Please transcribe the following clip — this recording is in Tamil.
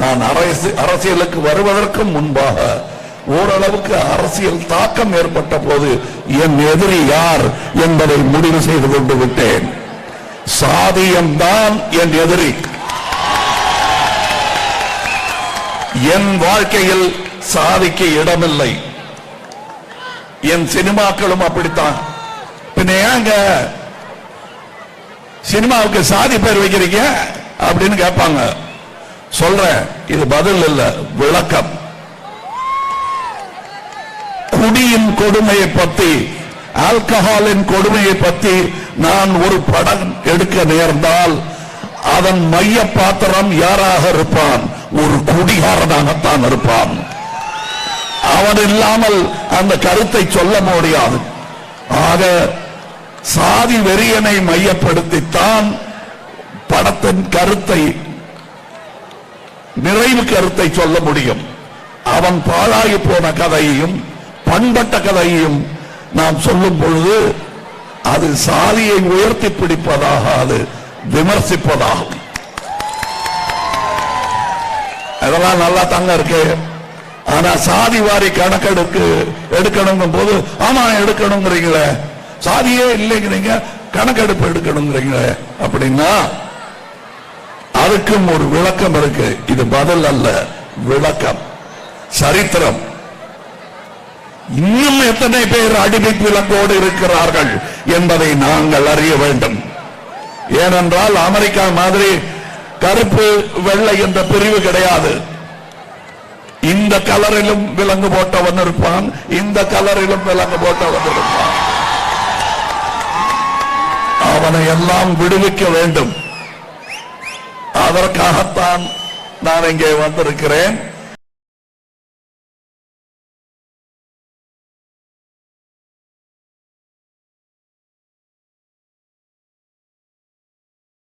நான் அரசு அரசியலுக்கு வருவதற்கு முன்பாக ஓரளவுக்கு அரசியல் தாக்கம் ஏற்பட்ட போது என் எதிரி யார் என்பதை முடிவு செய்து கொண்டு விட்டேன். சாதியம்தான் என் எதிரி. என் வாழ்க்கையில் சாதிக்க இடமில்லை. என் சினிமாக்களும் அப்படித்தான். பின்ன ஏங்க? சினிமாவுக்கு சாதி பேர் வைக்கிறீங்க? அப்படின்னு கேட்பாங்க. சொல்றேன் இது பதில் இல்ல விளக்கம். குடியின் கொடுமையை பத்தி ஆல்கஹாலின் கொடுமையை பத்தி நான் ஒரு படம் எடுக்க நேர்ந்தால் அதன் மைய பாத்திரம் யாராக இருப்பான்? ஒரு குடிகாரனாகத்தான் இருப்பான். அவன் இல்லாமல் அந்த கருத்தை சொல்ல முடியாது. ஆக சாதி வெறியனை மையப்படுத்தித்தான் படத்தின் கருத்தை நிறைவு கருத்தை சொல்ல முடியும். அவன் பாழாகி போன கதையையும் பண்பட்ட கதையையும் நாம் சொல்லும் பொழுது அது சாதியை உயர்த்தி பிடிப்பதாக அது விமர்சிப்பதாகும். அதெல்லாம் நல்லா தாங்க இருக்கு. ஆனா சாதி வாரி கணக்கெடுக்கு எடுக்கணுங்கும் போது ஆமா எடுக்கணுங்கிறீங்களே. சாதியே இல்லைங்கிறீங்க கணக்கெடுப்பு எடுக்கணுங்கிறீங்களே. அப்படின்னா அதுக்கும் ஒரு விளக்கம் இருக்கு. இது பதில் அல்ல விளக்கம். சரித்திரம். இன்னும் எத்தனை பேர் அடிமை விலங்கோடு இருக்கிறார்கள் என்பதை நாங்கள் அறிய வேண்டும். ஏனென்றால் அமெரிக்கா மாதிரி கருப்பு வெள்ளை என்ற பிரிவு கிடையாது. இந்த கலரிலும் விலங்கு போட்டவன் இருப்பான் இந்த கலரிலும் விலங்கு போட்டவன் இருப்பான். அவனை எல்லாம் விடுவிக்க வேண்டும். அதற்காகத்தான் நான் இங்கே வந்திருக்கிறேன்.